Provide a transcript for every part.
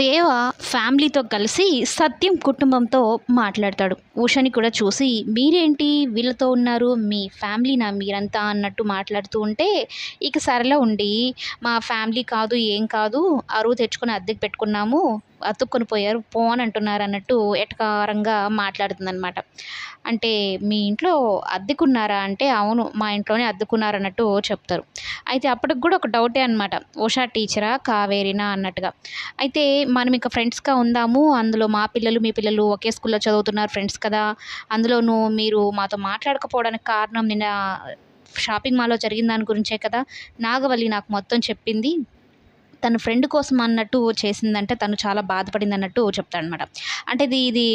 దేవ ఫ్యామిలీతో కలిసి సత్యం కుటుంబంతో మాట్లాడతాడు. ఉషని కూడా చూసి మీరేంటి వీళ్ళతో ఉన్నారు? మీ ఫ్యామిలీనా మీరంతా? అన్నట్టు మాట్లాడుతూ ఉంటే ఇక సరళ ఉండి మా ఫ్యామిలీ కాదు ఏం కాదు అరువు తెచ్చుకొని అద్దెకు పెట్టుకున్నాము. అతుక్కొని పోయారు. పో అని అంటున్నారు అన్నట్టు ఎటకారంగా మాట్లాడుతుందనమాట అంటే మీ ఇంట్లో అద్దెకున్నారా? అంటే అవును మా ఇంట్లోనే అద్దెకున్నారు అన్నట్టు చెప్తారు. అయితే అప్పటికి కూడా ఒక డౌటే అనమాట ఉషా టీచరా కావేరినా అన్నట్టుగా. అయితే మనం ఇక ఫ్రెండ్స్గా ఉందాము. అందులో మా పిల్లలు మీ పిల్లలు ఒకే స్కూల్లో చదువుతున్నారు ఫ్రెండ్స్ కదా. అందులోనూ మీరు మాతో మాట్లాడకపోవడానికి కారణం నిన్న షాపింగ్ మాల్లో జరిగిన దాని గురించే కదా. నాగవల్లి నాకు మొత్తం చెప్పింది. తన ఫ్రెండ్ కోసం అన్నట్టు చేసిందంటే తను చాలా బాధపడింది అన్నట్టు చెప్తాడనమాట అంటే ఇది ఇది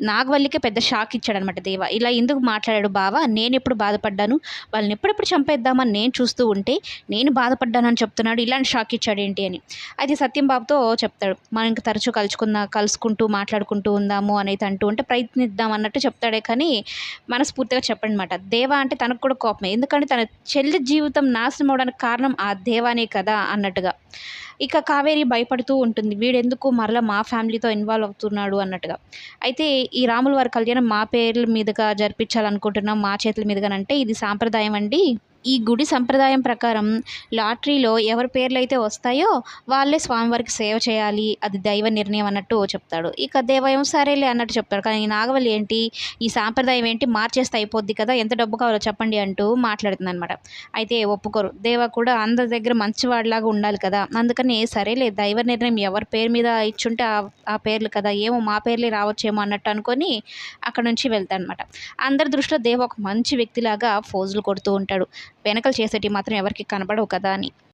నాగవల్లికే పెద్ద షాక్ ఇచ్చాడనమాట దేవ. ఇలా ఎందుకు మాట్లాడాడు బావ? నేను ఎప్పుడు బాధపడ్డాను? వాళ్ళని ఎప్పుడెప్పుడు చంపేద్దామని నేను చూస్తూ ఉంటే నేను బాధపడ్డానని చెప్తున్నాడు. ఇలాంటి షాక్ ఇచ్చాడు ఏంటి అని. అయితే సత్యం బాబుతో చెప్తాడు. మనం ఇంకా తరచూ కలుసుకుందా కలుసుకుంటూ మాట్లాడుకుంటూ ఉందాము అనేది అంటూ ఉంటే ప్రయత్నిద్దాం అన్నట్టు చెప్తాడే కానీ మనస్ఫూర్తిగా చెప్పండి అనమాట దేవ అంటే తనకు కూడా కోపమే. ఎందుకంటే తన చెల్లి జీవితం నాశనం అవడానికి కారణం ఆ దేవానే కదా అన్నట్టుగా. ఇక కావేరి భయపడుతూ ఉంటుంది. వీడెందుకు మరలా మా ఫ్యామిలీతో ఇన్వాల్వ్ అవుతున్నాడు అన్నట్టుగా. అయితే ఈ రాముల వారి కళ్యాణం మా పేర్ల మీదుగా జరిపించాలనుకుంటున్నాం మా చేతుల మీదుగానంటే ఇది సాంప్రదాయం అండి. ఈ గుడి సంప్రదాయం ప్రకారం లాటరీలో ఎవరి పేర్లు అయితే వస్తాయో వాళ్ళే స్వామివారికి సేవ చేయాలి అది దైవ నిర్ణయం అన్నట్టు చెప్తాడు. ఇక దేవయం సరేలే అన్నట్టు చెప్తాడు. కానీ నాగవల్లి ఏంటి? ఈ సాంప్రదాయం ఏంటి? మార్చేస్తే అయిపోద్ది కదా ఎంత డబ్బు కావాలో చెప్పండి అంటూ మాట్లాడుతుంది అనమాట అయితే ఒప్పుకోరు. దేవ కూడా అందరి దగ్గర మంచివాడిలాగా ఉండాలి కదా. అందుకని సరేలే దైవ నిర్ణయం ఎవరి పేరు మీద ఇచ్చుంటే ఆ పేర్లు కదా ఏమో మా పేర్లే రావచ్చేమో అన్నట్టు అనుకొని అక్కడ నుంచి వెళ్తాడనమాట అందరి దృష్టిలో దేవ ఒక మంచి వ్యక్తిలాగా ఫోజులు కొడుతూ ఉంటాడు. వెనకలు చేసేటివి మాత్రం ఎవరికి కనబడవు కదా అని.